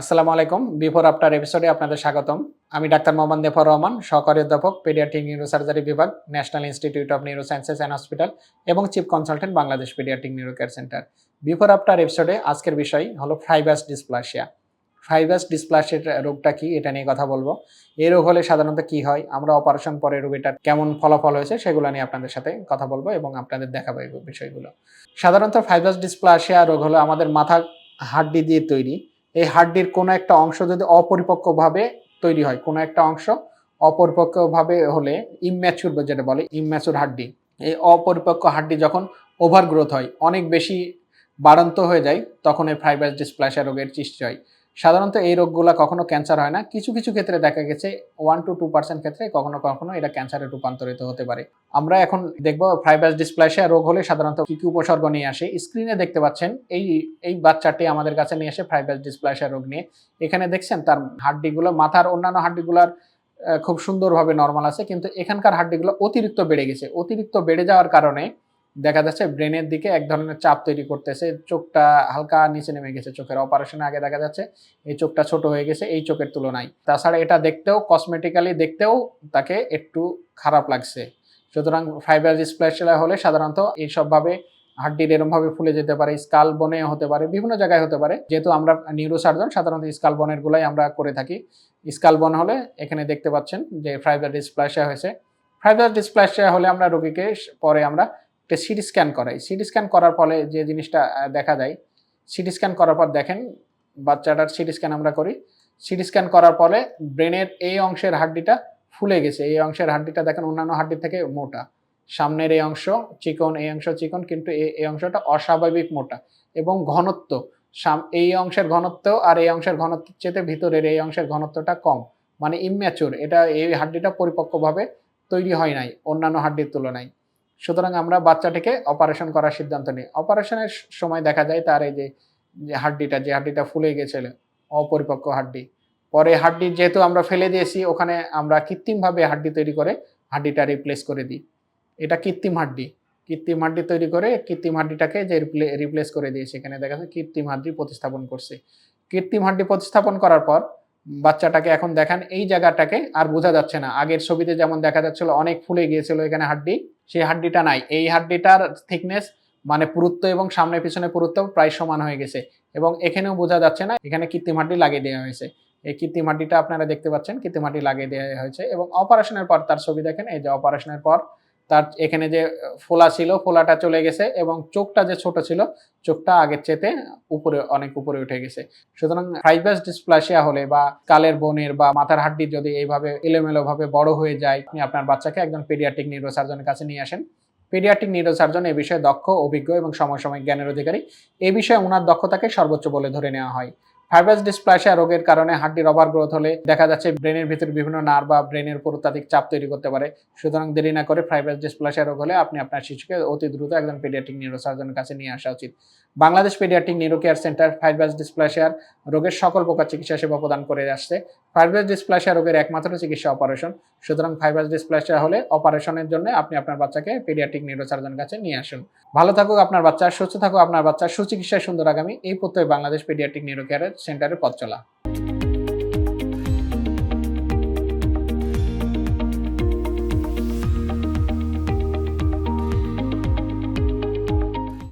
আসসালামু আলাইকুম। Before after এপিসোডে আপনাদের স্বাগতম। আমি ডাক্তার মোহাম্মদ নেফর রহমান, সহকারী অধ্যাপক পেডিয়াট্রিক নিউরোসার্জারি বিভাগ national institute of neurosciences and hospital এবং chief consultant Bangladesh pediatric neuro care centre before after এপিসোডে আজকের বিষয় হলো ফাইবাস ডিসপ্লাসিয়া ফাইবাস ডিসপ্লাসিয়ার রোগটা কি, এটা নিয়ে কথা বলব। এই রোগ হলে সাধারণত কি হয়, আমরা অপারেশন পরে রোগীটার কেমন ফলাফল হয়েছে, সেগুলো নিয়ে আপনাদের সাথে কথা বলব এবং আপনাদের দেখাবো এই বিষয়গুলো। সাধারণত ফাইবাস ডিসপ্লাসিয়া রোগ হলো আমাদের মাথা হাড্ডি দিয়ে তৈরি। এই হাড্ডির কোনো একটা অংশ যদি অপরিপক্কভাবে তৈরি হয়, কোনো একটা অংশ অপরিপক্কভাবে হলে ইম্যাচুর যেটা বলে ইম্যাচুর হাড্ডি, এই অপরিপক্ক হাড্ডি যখন ওভারগ্রোথ হয়, অনেক বেশি বাড়ন্ত হয়ে যায়, তখন এই ফাইব্রাস ডিসপ্লাসিয়া রোগের সৃষ্টি হয়। সাধারণত এই রোগগুলো কখনো ক্যান্সার হয় না। কিছু কিছু ক্ষেত্রে দেখা গেছে ওয়ান টু টু পার্সেন্ট ক্ষেত্রে কখনো কখনো এটা ক্যান্সারে রূপান্তরিত হতে পারে। আমরা এখন দেখব ফাইবাস ডিসপ্লাসিয়া রোগ হলে সাধারণত কি কি উপসর্গ নিয়ে আসে। স্ক্রিনে দেখতে পাচ্ছেন, এই এই বাচ্চাটি আমাদের কাছে নিয়ে আসে ফাইবাস ডিসপ্লাসিয়া রোগ নিয়ে। এখানে দেখছেন তার হাড্ডিগুলো, মাথার অন্যান্য হাড্ডিগুলার খুব সুন্দরভাবে নর্মাল আছে। কিন্তু এখানকার হাড্ডিগুলো অতিরিক্ত বেড়ে গেছে। অতিরিক্ত বেড়ে যাওয়ার কারণে দেখা যাচ্ছে ব্রেনের দিকে এক ধরনের চাপ তৈরি করতেছে। চোখটা হালকা নিচে নেমে গেছে চোখের। অপারেশনের আগে দেখা যাচ্ছে এই চোখটা ছোট হয়ে গেছে এই চোখের তুলনায়। তাছাড়া এটা দেখতেও কসমেটিক্যালি দেখতেও তাকে একটু খারাপ লাগছে। সুতরাং ফাইবার ডিসপ্লেশিয়া হলে সাধারণত এইসবভাবে হাড্ডির এরমভাবে ফুলে যেতে পারে স্কাল বনে হতে পারে, বিভিন্ন জায়গায় হতে পারে। যেহেতু আমরা নিউরোসার্জন সাধারণত স্কাল বনের গুলাই আমরা করে থাকি। স্কাল বন হলে এখানে দেখতে পাচ্ছেন যে ফাইবার ডিসপ্লাসিয়া হয়েছে। ফাইবার ডিসপ্লাসিয়া হলে আমরা রোগীকে পরে আমরা একটা সিটি স্ক্যান করাই। সিটি স্ক্যান করার ফলে যে জিনিসটা দেখা যায়, সিটি স্ক্যান করার পর দেখেন, বাচ্চাটার সিটি স্ক্যান আমরা করি। সিটি স্ক্যান করার পরে ব্রেনের এই অংশের হাড্ডিটা ফুলে গেছে। এই অংশের হাড্ডিটা দেখেন, অন্যান্য হাড্ডি থেকে মোটা। সামনের এই অংশ চিকন, এই অংশ চিকন, কিন্তু এই অংশটা অস্বাভাবিক মোটা এবং ঘনত্ব। এই অংশের ঘনত্ব আর এই অংশের ঘনত্বের চেয়ে ভিতরের এই অংশের ঘনত্বটা কম মানে ইম্যাচুর এটা এই হাড্ডিটা পরিপক্কভাবে তৈরি হয় নাই, অন্যান্য হাড্ডির তুলনায়। সুতরাং আমরা বাচ্চাটিকে অপারেশন করার সিদ্ধান্ত নিই। অপারেশনের সময় দেখা যায় তার এই যে হাড্ডিটা যে হাড্ডিটা ফুলে গেছিল, অপরিপক্ক হাড্ডি। পরে হাড্ডি যেহেতু আমরা ফেলে দিয়েছি, ওখানে আমরা কৃত্রিমভাবে হাড্ডি তৈরি করে হাড্ডিটা রিপ্লেস করে দিই। এটা কৃত্রিম হাড্ডি। কৃত্রিম হাড্ডি তৈরি করে কৃত্রিম হাড্ডিটাকে যে রিপ্লেস করে দিয়েছে এখানে দেখা যাচ্ছে কৃত্রিম হাড্ডি প্রতিস্থাপন করছে। কৃত্রিম হাড্ডি প্রতিস্থাপন করার পর বাচ্চাটাকে এখন দেখান, এই জায়গাটাকে আর বোঝা যাচ্ছে না। আগের ছবিতে যেমন দেখা যাচ্ছিল, অনেক ফুলে গিয়েছিল এখানে হাড্ডি, সেই হাড্ডিটা নাই। এই হাড্ডিটার থিকনেস মানে পুরুত্ব এবং সামনে পিছনে পুরুত্ব প্রায় সমান হয়ে গেছে। এবং এখানেও বোঝা যাচ্ছে না, এখানে কৃত্রিম হাড্ডি লাগিয়ে দেওয়া হয়েছে। এই কৃত্রিম হাড্ডিটা আপনারা দেখতে পাচ্ছেন, কৃত্রিম হাড্ডি লাগিয়ে দেওয়া হয়েছে এবং অপারেশনের পর, তার ছবি দেখেন, এই যে অপারেশনের পর তার এখানে যে ফোলা ছিল, ফোলাটা চলে গেছে এবং চোখটা যে ছোট ছিল, চোখটা আগের চেতে উপরে, অনেক উপরে উঠে গেছে। সুতরাং ফাইবাস ডিসপ্লাসিয়া হলে বা কালের বনের বা মাথার হাড্ডি যদি এইভাবে এলোমেলো ভাবে বড় হয়ে যায়, আপনি আপনার বাচ্চাকে একজন পেডিয়াট্রিক নিউরোসার্জনের কাছে নিয়ে আসেন। পেডিয়াট্রিক নিউরোসার্জন এ বিষয়ে দক্ষ, অভিজ্ঞ এবং সমসাময়িক জ্ঞানের অধিকারী। এ বিষয়ে ওনার দক্ষতাকে সর্বোচ্চ বলে ধরে নেওয়া হয়। ফাইবাস ডিসপ্লাসিয়া রোগের কারণে হাড্ডির ওভার গ্রোথ হলে দেখা যাচ্ছে ব্রেনের ভিতরে বিভিন্ন নার বা ব্রেনের উপর অত্যাধিক চাপ তৈরি করতে পারে। সুতরাং দেরি না করে ফাইবাস ডিসপ্লাসিয়া রোগ হলে আপনি আপনার শিশুকে অতি দ্রুত একজন পেডিয়াট্রিক নিউরোসার্জনের কাছে নিয়ে আসা উচিত। Bangladesh pediatric neuro care centre fibrous ডিসপ্লাসিয়ার রোগের সকল প্রকার চিকিৎসা সেবা প্রদান করে আসছে। ফাইবাস ডিসপ্লাসিয়া রোগের একমাত্র চিকিৎসা অপারেশন সুতরাং ফাইব্রাস ডিসপ্লাসিয়া হলে অপারেশনের জন্য আপনি আপনার বাচ্চাকে পেডিয়াট্রিক নিউরোসার্জন কাছে নিয়ে আসুন। ভালো থাকুক আপনার বাচ্চা, সুস্থ থাকুক আপনার বাচ্চা, সুচিকিৎসায় সুন্দর আগামী। এই প্রত্যয় বাংলাদেশ পেডিয়াট্রিক নিউরো কেয়ার সেন্টারের পথ চলা।